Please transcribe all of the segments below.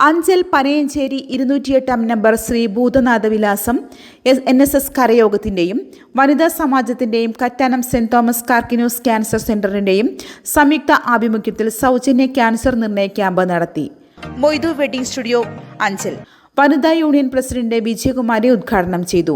Anchal Panayancheri ഇരുന്നൂറ്റിയെട്ടാം number Shri Bhoothanatha Vilasam S N S S കരയോഗത്തിന്റെയും വനിതാ സമാജത്തിന്റെയും Kattanam saint Thomas Karkinos cancer സെന്ററിന്റെയും സംയുക്ത ആഭിമുഖ്യത്തിൽ സൗജന്യ cancer നിർണയ ക്യാമ്പ് നടത്തി. Moidu wedding studio Anchal. വനിതാ യൂണിയൻ പ്രസിഡന്റ് വിജയകുമാരി ഉദ്ഘാടനം ചെയ്തു.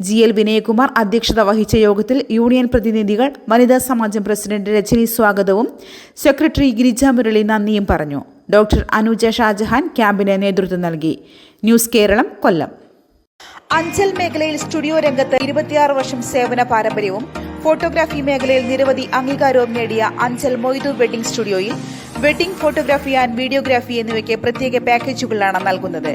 ജി എൽ വിനയകുമാർ അധ്യക്ഷത വഹിച്ച യോഗത്തിൽ യൂണിയൻ പ്രതിനിധികൾ വനിതാ സമാജം പ്രസിഡന്റ് രജനി സ്വാഗതവും സെക്രട്ടറി ഗിരിജ മുരളി നന്ദിയും പറഞ്ഞു. ഡോക്ടർ അനുജ ഷാജഹാൻ ക്യാമ്പിന് നേതൃത്വം നൽകി. ന്യൂസ് കേരളം കൊല്ലം. അഞ്ചൽ മേഖലയിൽ സ്റ്റുഡിയോ രംഗത്ത് ഇരുപത്തിയാറ് വർഷം സേവന പാരമ്പര്യവും ഫോട്ടോഗ്രാഫി മേഖലയിൽ നിരവധി അംഗീകാരവും നേടിയ അഞ്ചൽ മൊയ്തു വെഡിംഗ് സ്റ്റുഡിയോയിൽ വെഡിംഗ് ഫോട്ടോഗ്രാഫി ആൻഡ് വീഡിയോഗ്രാഫി എന്നിവയ്ക്ക് പ്രത്യേക പാക്കേജുകളാണ് നൽകുന്നത്.